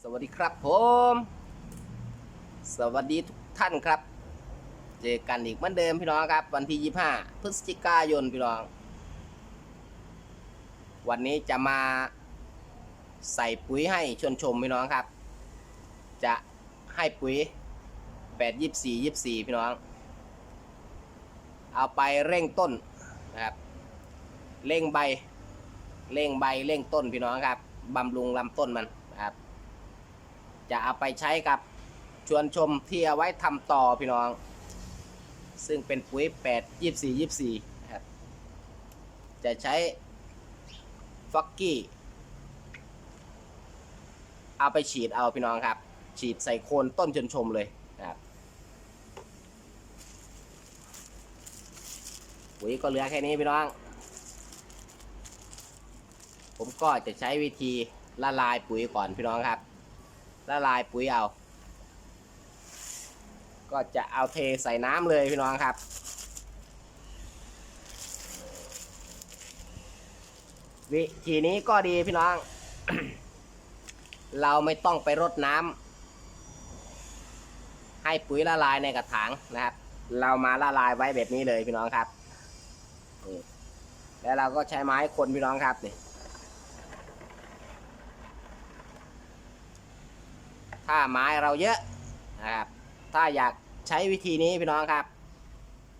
สวัสดีครับผม สวัสดีทุกท่านครับ เจอกันอีกเหมือนเดิมพี่น้องครับ วันที่ 25 พฤศจิกายนพี่น้อง วันนี้จะมาใส่ปุ๋ยให้ชวนชมพี่น้องครับ จะให้ปุ๋ย 8 24 24 พี่น้อง เอาไปเร่งต้นนะครับเร่งใบเร่งใบเร่งต้นพี่น้องครับบำรุงลำต้นมัน จะเอาไปใช้กับชวนชมที่เอาไว้ทำต่อพี่น้อง ซึ่งเป็นปุ๋ย 8 24 24นะครับจะใช้ฟอกกี้เอาไปฉีดเอาพี่น้องครับ ฉีดใส่โคนต้นชวนชมเลยนะครับปุ๋ยก็เหลือแค่นี้พี่น้อง ผมก็จะใช้วิธีละลายปุ๋ยก่อนพี่น้องครับ ละลายปุ๋ยเอา ก็จะเอาเทใส่น้ำเลยพี่น้องครับวิธีนี้ก็ดีพี่น้อง เราไม่ต้องไปรดน้ำให้ปุ๋ยละลายในกระถางนะครับ เรามาละลายไว้แบบนี้เลยพี่น้องครับ แล้วเราก็ใช้ไม้คนพี่น้องครับนี่ ถ้าไม้เราเยอะนะครับถ้าอยากใช้วิธีนี้พี่น้องครับ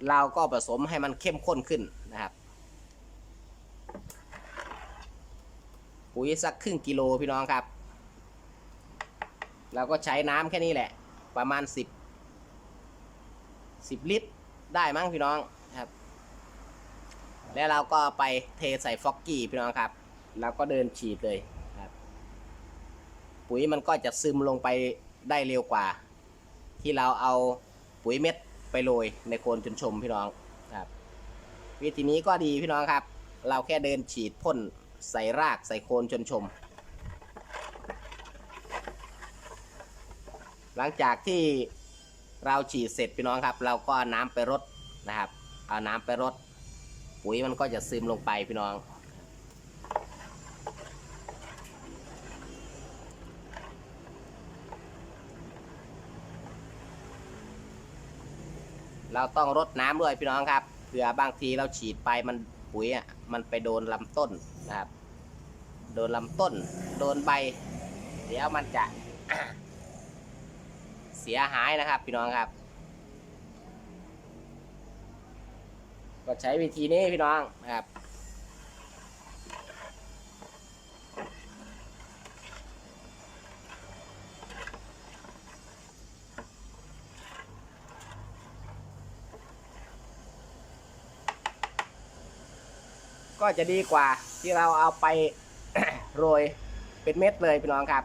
เราก็ผสมให้มันเข้มข้นขึ้นนะครับ ปุ๋ยสักครึ่งกิโลพี่น้องครับ เราก็ใช้น้ำแค่นี้แหละ ประมาณ 10 10 ลิตรได้มั้งพี่น้องครับ แล้วเราก็ไปเทใส่ฟอกกี้พี่น้องครับ เราก็เดินฉีดเลย ปุ๋ยมันก็จะซึมลงไปได้เร็วกว่า ที่เราเอาปุ๋ยเม็ดไปโรยในโคนจนชมพี่น้องครับ วิธีนี้ก็ดีพี่น้องครับ เราแค่เดินฉีดพ่นใส่รากใส่โคนจนชม หลังจากที่เราฉีดเสร็จพี่น้องครับ เราก็น้ำไปรดนะครับ เอาน้ำไปรดปุ๋ยมันก็จะซึมลงไปพี่น้อง เราต้องรดน้ำด้วยพี่น้องครับเผื่อบางทีเราฉีดไปมันปุ๋ยอะมันไปโดนลำต้นนะครับ โดนลำต้น โดนใบ เดี๋ยวมันจะเสียหายนะครับ พี่น้องครับ ก็ใช้วิธีนี้พี่น้องนะครับ ก็จะดีกว่าที่เราเอาไป โรยเป็นเม็ดเลยพี่น้องครับ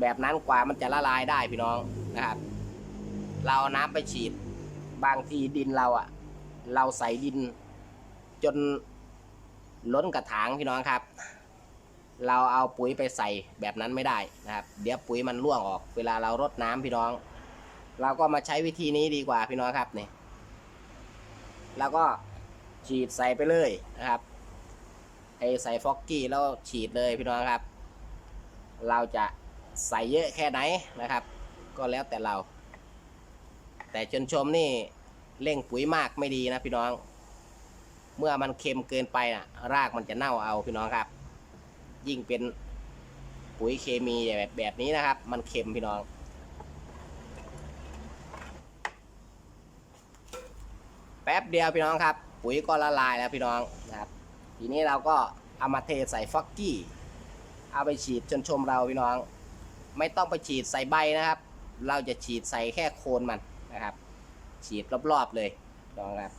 แบบนั้นกว่ามันจะละลายได้พี่น้องนะครับ เราน้ำไปฉีด บางทีดินเราอะเราใส่ดิน จนล้นกระถางพี่น้องครับ เราเอาปุ๋ยไปใส่แบบนั้นไม่ได้นะครับ เดี๋ยวปุ๋ยมันร่วงออก เวลาเรารดน้ำพี่น้อง เราก็มาใช้วิธีนี้ดีกว่าพี่น้องครับนี่แล้วก็ฉีดใส่ไปเลยนะครับ ไอใส่ฟอกกี้แล้วฉีดเลยพี่น้องครับ เราจะใส่เยอะแค่ไหนนะครับ ก็แล้วแต่เรา แต่ชนชมนี่เร่งปุ๋ยมากไม่ดีนะพี่น้อง เมื่อมันเค็มเกินไปน่ะ รากมันจะเน่าเอาพี่น้องครับ ยิ่งเป็นปุ๋ยเคมีแบบแบบนี้นะครับ มันเค็มพี่น้อง แป๊บเดียวพี่น้องครับ ปุ๋ยก็ละลายแล้วพี่น้องนะครับ ทีนี้เราก็เอามาเทใส่ฟอกกี้เอาไปฉีดจนชมเราพี่น้อง ไม่ต้องไปฉีดใส่ใบนะครับ เราจะฉีดใส่แค่โคนมันนะครับ ฉีดรอบๆเลยลองครับ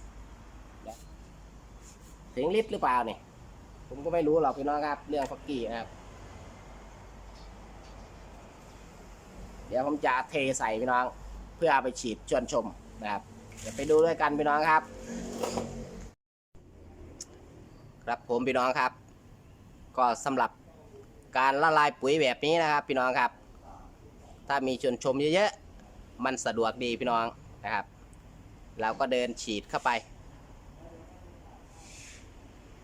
ถึงลิตรหรือเปล่าเนี่ยผมก็ไม่รู้หรอกพี่น้องครับ เรื่องฟอกกี้นะครับ เดี๋ยวผมจะเทใส่พี่น้อง เพื่อเอาไปฉีดชวนชมนะครับ เดี๋ยวไปดูด้วยกันพี่น้องครับ ครับผมพี่น้องครับ ก็สำหรับการละลายปุ๋ยแบบนี้นะครับ พี่น้องครับ ถ้ามีชนชมเยอะๆ มันสะดวกดีพี่น้องนะครับ เราก็เดินฉีดเข้าไป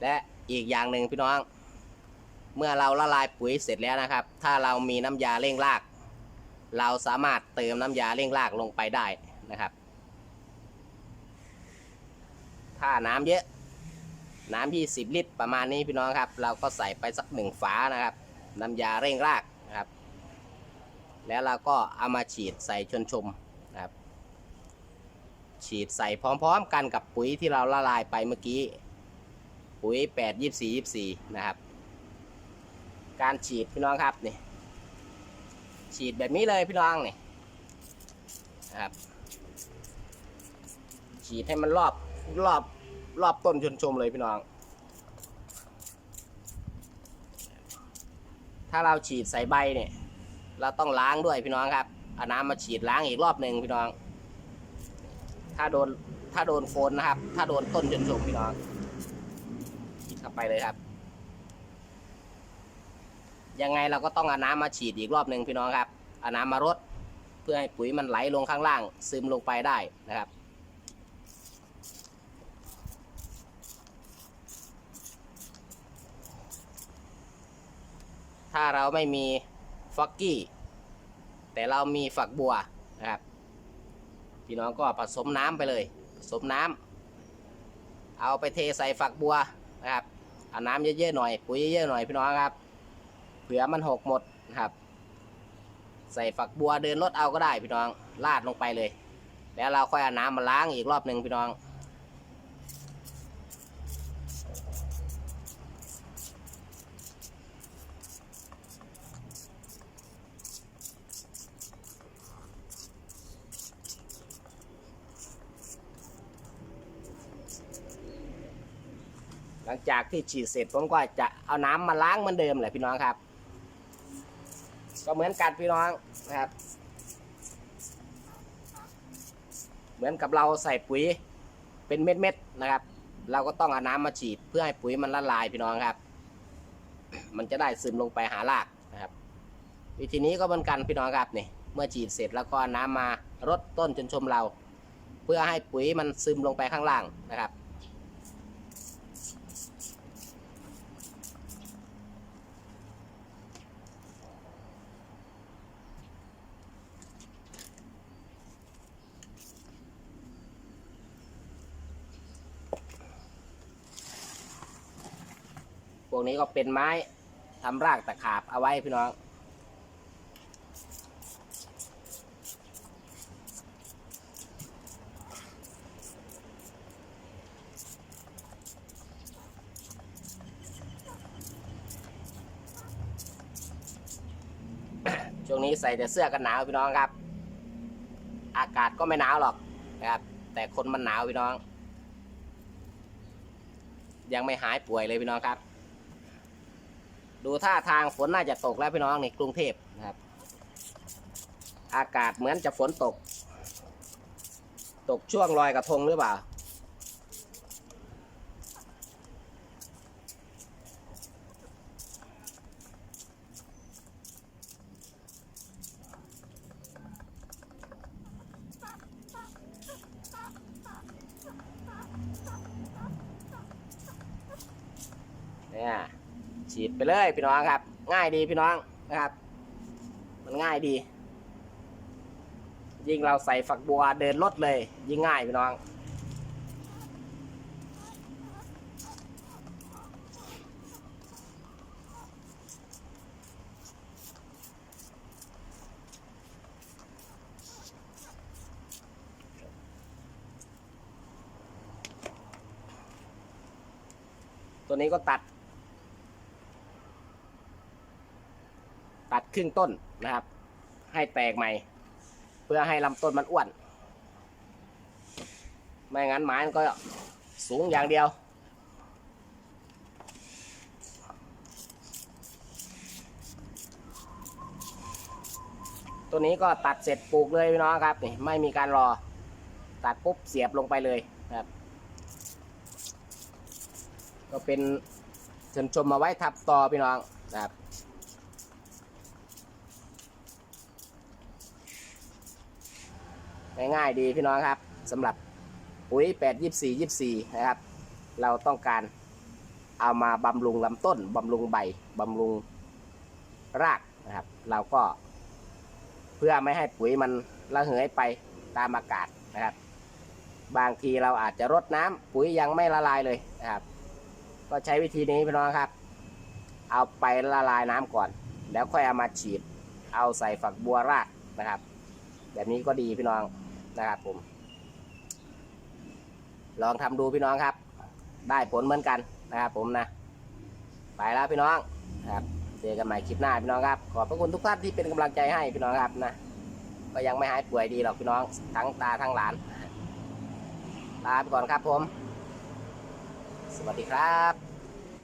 และอีกอย่างหนึ่งพี่น้อง เมื่อเราละลายปุ๋ยเสร็จแล้วนะครับ ถ้าเรามีน้ำยาเร่งราก เราสามารถเติมน้ำยาเร่งรากลงไปได้นะครับ ถ้าน้ำเยอะ น้ำ20 ลิตร ประมาณนี้พี่น้องครับ เราก็ใส่ไปสักหนึ่งฝานะครับน้ำยาเร่งรากนะครับ แล้วเราก็เอามาฉีดใส่ชนชมนะครับ ฉีดใส่พร้อมๆกันกับปุ๋ยที่เราละลายไปเมื่อกี้ ปุ๋ย 8 24 24 นะครับ การฉีดพี่น้องครับนี่ฉีดแบบนี้เลยพี่น้องนี่นะครับ ฉีดให้มันรอบรอบ รอบต้นชนชมเลยพี่น้อง ถ้าเราฉีดใส่ใบเนี่ย เราต้องล้างด้วยพี่น้องครับเอาน้ำมาฉีดล้างอีกรอบหนึ่งพี่น้อง ถ้าโดนถ้าโดนโคนนะครับ ถ้าโดนต้นชนชมพี่น้องฉีดเข้าไปเลยครับ ยังไงเราก็ต้องเอาน้ำมาฉีดอีกรอบหนึ่งพี่น้องครับเอาน้ำมารดเพื่อให้ปุ๋ยมันไหลลงข้างล่าง ซึมลงไปได้นะครับ ถ้าเราไม่มีฟอกกี้ แต่เรามีฝักบัวนะครับ พี่น้องก็ผสมน้ำไปเลย ผสมน้ำเอาไปเทใส่ฝักบัวนะครับเอาน้ำเยอะๆหน่อย ปุ๋ยเยอะๆหน่อยพี่น้องครับ เผื่อมันหกหมดนะครับ ใส่ฝักบัวเดินรถเอาก็ได้พี่น้องลาดลงไปเลย แล้วเราค่อยเอาน้ำมาล้างอีกรอบหนึ่งพี่น้อง ลังจากที่ฉีดเสร็จผมก็จะเอาน้ำมาล้างเหมือนเดิมแหละพี่น้องครับ ก็เหมือนกันพี่น้องนะครับ เหมือนกับเราใส่ปุ๋ยเป็นเม็ดๆนะครับ เราก็ต้องเอาน้ำมาฉีดเพื่อให้ปุ๋ยมันละลายพี่น้องครับ มันจะได้ซึมลงไปหารากนะครับ วิธีนี้ก็เหมือนกันพี่น้องครับนี่เมื่อฉีดเสร็จแล้วก็น้ำมารดต้นจนชมเรา เพื่อให้ปุ๋ยมันซึมลงไปข้างล่างนะครับ พวกนี้ก็เป็นไม้ทำรากตะขาบเอาไว้พี่น้อง ช่วงนี้ใส่แต่เสื้อกันหนาวพี่น้องครับ อากาศก็ไม่หนาวหรอกนะครับ แต่คนมันหนาวพี่น้อง ยังไม่หายป่วยเลยพี่น้องครับ ดูท่าทางฝนน่าจะตกแล้วพี่น้องในกรุงเทพนะครับ อากาศเหมือนจะฝนตก ตกช่วงลอยกระทงหรือเปล่า เนี่ย ฉีดไปเลยพี่น้องครับ ง่ายดีพี่น้องนะครับ มันง่ายดี ยิ่งเราใส่ฝักบัวเดินรถเลย ยิ่งง่ายพี่น้องตัวนี้ก็ตัด ตัด ครึ่งต้นนะครับ ให้แตกใหม่ เพื่อให้ลำต้นมันอ้วน ไม่งั้นไม้มันก็สูงอย่างเดียว ตัวนี้ก็ตัดเสร็จปลูกเลยพี่น้องครับนี่ไม่มีการรอตัดปุ๊บเสียบลงไปเลยครับ ก็เป็นเชนชมมาไว้ทับต่อพี่น้องนะครับ ง่ายๆดีพี่น้องครับสำหรับปุ๋ย8 24 24นะครับ เราต้องการเอามาบำรุงลำต้นบำรุงใบบำรุงรากนะครับ เราก็ เพื่อไม่ให้ปุ๋ยมันระเหยไปตามอากาศนะครับ บางทีเราอาจจะรดน้ำปุ๋ยยังไม่ละลายเลยนะครับ ก็ใช้วิธีนี้พี่น้องครับ เอาไปละลายน้ำก่อน แล้วค่อยเอามาฉีด เอาใส่ฝักบัวรากนะครับ แบบนี้ก็ดีพี่น้อง นะครับผม ลองทำดูพี่น้องครับ ได้ผลเหมือนกันนะครับผมนะ ไปแล้วพี่น้องครับเจอกันใหม่คลิปหน้าพี่น้องครับ ขอบพระคุณทุกท่านที่เป็นกำลังใจให้พี่น้องครับนะก็ยังไม่หายป่วยดีหรอกพี่น้องทั้งตาทั้งหลานลาไปก่อนครับผม สวัสดีครับ